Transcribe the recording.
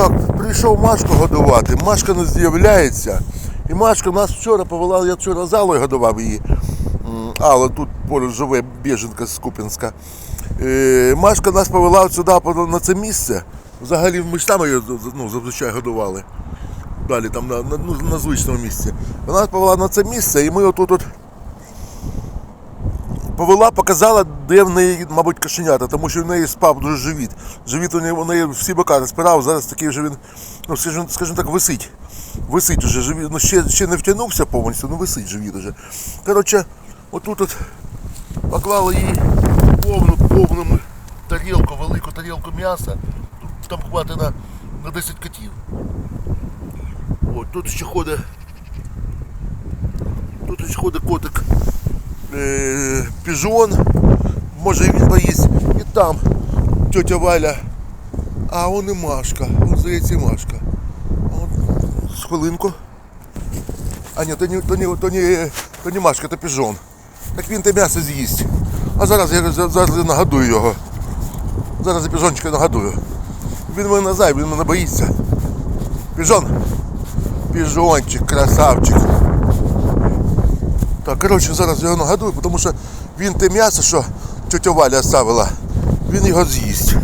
Так, прийшов Машку годувати, Машка не з'являється. І Машка нас вчора повела, я вчора з Аллою годував її. Алла тут поруч живе біженка з Купінська. Е, Машка нас повела сюди на це місце. Взагалі ми ж там її ну, зазвичай годували. Далі там на, на, ну, на звичному місці. Вона нас повела на це місце, і ми отут от повела, показала, де в неї, мабуть, кошенята, тому що в неї спав дуже живіт. Живіт у неї, у неї всі бока розпирав, зараз такий вже він, ну, скажімо, скажімо так, висить. Висить уже живіт. Ну, ще, ще не втягнувся повністю, ну висить живіт уже. Коротше, отут от поклали їй повну, повну тарілку, велику тарілку м'яса. Там хватить на, на 10 котів. От, тут ще ходить. Тут ще ходить котик е, піжон, може він поїсть, і там тетя Валя, а он і Машка, он здається і Машка. От, хвилинку. А ні, то не, то не, то не, то не Машка, то піжон. Так він те м'ясо з'їсть. А зараз я за- зараз я нагодую його. Зараз я піжончика нагодую. Він мене не знає, він мене боїться. Піжон. Піжончик, красавчик. Коротше, зараз його нагадую, тому що він те м'ясо, що тетя Валя ставила, він його з'їсть.